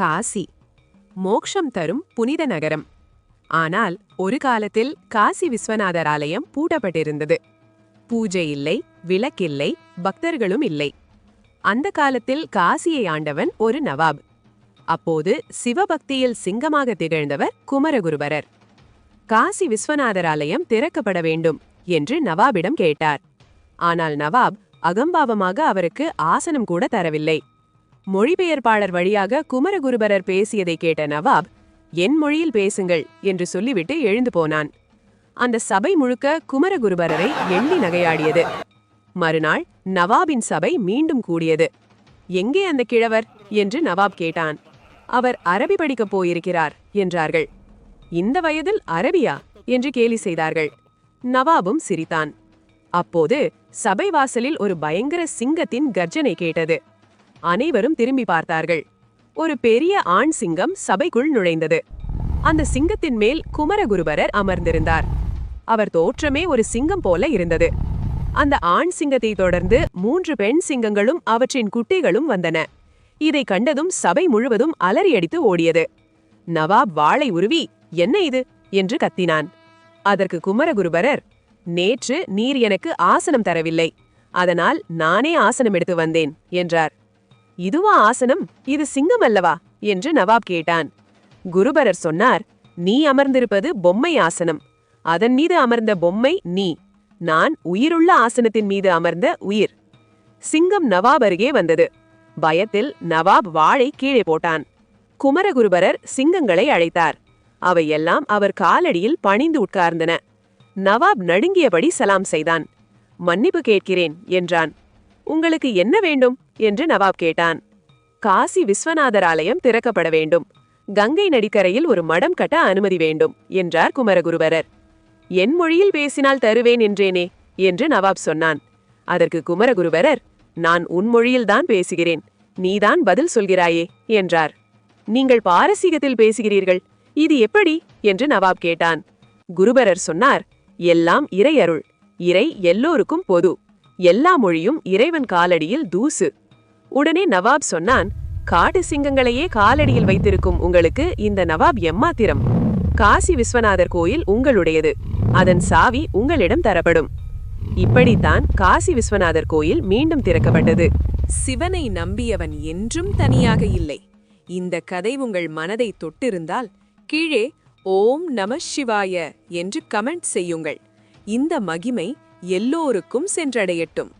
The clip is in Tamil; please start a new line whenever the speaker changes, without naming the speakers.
காசி. மோக்ஷம் தரும் புனித நகரம். ஆனால் ஒரு காலத்தில் காசி விஸ்வநாதர் ஆலயம் பூட்டப்பட்டிருந்தது. பூஜை இல்லை விளக்கில்லை பக்தர்களும் இல்லை. அந்த காலத்தில் காசியை ஆண்டவன் ஒரு நவாப். அப்போது சிவபக்தியில் சிங்கமாக திகழ்ந்தவர் குமரகுருபரர். காசி விஸ்வநாதர் ஆலயம் திறக்கப்பட வேண்டும் என்று நவாபிடம் கேட்டார். ஆனால் நவாப் அகம்பாவமாக அவருக்கு ஆசனம் கூட தரவில்லை. மொழிபெயர்ப்பாளர் வழியாக குமரகுருபரர் பேசியதை கேட்ட நவாப் என் மொழியில் பேசுங்கள் என்று சொல்லிவிட்டு எழுந்து போனான். அந்த சபை முழுக்க குமரகுருபரரை எண்ணி நகையாடியது. மறுநாள் நவாபின் சபை மீண்டும் கூடியது. எங்கே அந்த கிழவர்? என்று நவாப் கேட்டான். அவர் அரபி படிக்கப் போயிருக்கிறார் என்றார்கள். இந்த வயதில் அரபியா? என்று கேலி செய்தார்கள். நவாபும் சிரித்தான். அப்போது சபை வாசலில் ஒரு பயங்கர சிங்கத்தின் கர்ஜனை கேட்டது. அனைவரும் திரும்பி பார்த்தார்கள். ஒரு பெரிய ஆண் சிங்கம் சபைக்குள் நுழைந்தது. அந்த சிங்கத்தின் மேல் குமரகுருபரர் அமர்ந்திருந்தார். அவர் தோற்றமே ஒரு சிங்கம் போல இருந்தது. அந்த ஆண் சிங்கத்தை தொடர்ந்து மூன்று பெண் சிங்கங்களும் அவற்றின் குட்டிகளும் வந்தன. இதை கண்டதும் சபை முழுவதும் அலறியடித்து ஓடியது. நவாப் வாளை உருவி என்ன இது? என்று கத்தினான். அதற்கு குமரகுருபரர் நேற்று நீர் எனக்கு ஆசனம் தரவில்லை. அதனால் நானே ஆசனம் எடுத்து வந்தேன் என்றார். இதுவா ஆசனம்? இது சிங்கம் அல்லவா? என்று நவாப் கேட்டான். குருபரர் சொன்னார் நீ அமர்ந்திருப்பது பொம்மை ஆசனம். அதன் மீது அமர்ந்த பொம்மை நீ. நான் உயிருள்ள ஆசனத்தின் மீது அமர்ந்த உயிர். சிங்கம் நவாப் அருகே வந்தது. பயத்தில் நவாப் வாளை கீழே போட்டான். குமரகுருபரர் சிங்கங்களை அழைத்தார். அவையெல்லாம் அவர் காலடியில் பணிந்து உட்கார்ந்தன. நவாப் நடுங்கியபடி சலாம் செய்தான். மன்னிப்பு கேட்கிறேன் என்றான். உங்களுக்கு என்ன வேண்டும்? என்று நவாப் கேட்டான். காசி விஸ்வநாதர் ஆலயம் திறக்கப்பட வேண்டும். கங்கை நடிக்கரையில் ஒரு மடம் கட்ட அனுமதி வேண்டும் என்றார் குமரகுருவரர். என் மொழியில் பேசினால் தருவேன் என்றேனே என்று நவாப் சொன்னான். அதற்கு குமரகுருவரர் நான் உன் மொழியில்தான் பேசுகிறேன் நீதான் பதில் சொல்கிறாயே என்றார். நீங்கள் பாரசீகத்தில் பேசுகிறீர்கள் இது எப்படி என்று நவாப் கேட்டான். குருபரர் சொன்னார் எல்லாம் இறை அருள் இறை எல்லோருக்கும் பொது எல்லா மொழியும் இறைவன் காலடியில் தூசு. உடனே நவாப் சொன்னான் காட்டு சிங்கங்களையே காலடியில் வைத்திருக்கும் உங்களுக்கு இந்த நவாப் எம்மாத்திரம். காசி விஸ்வநாதர் கோயில் உங்களுடையது. அதன் சாவி உங்களிடம் தரப்படும். இப்படித்தான் காசி விஸ்வநாதர் கோயில் மீண்டும் திறக்கப்பட்டது. சிவனை நம்பியவன் என்றும் தனியாக இல்லை. இந்த கதை உங்கள் மனதை தொட்டிருந்தால் கீழே ஓம் நம சிவாய என்று கமெண்ட் செய்யுங்கள். இந்த மகிமை எல்லோருக்கும் சென்றடையட்டும்.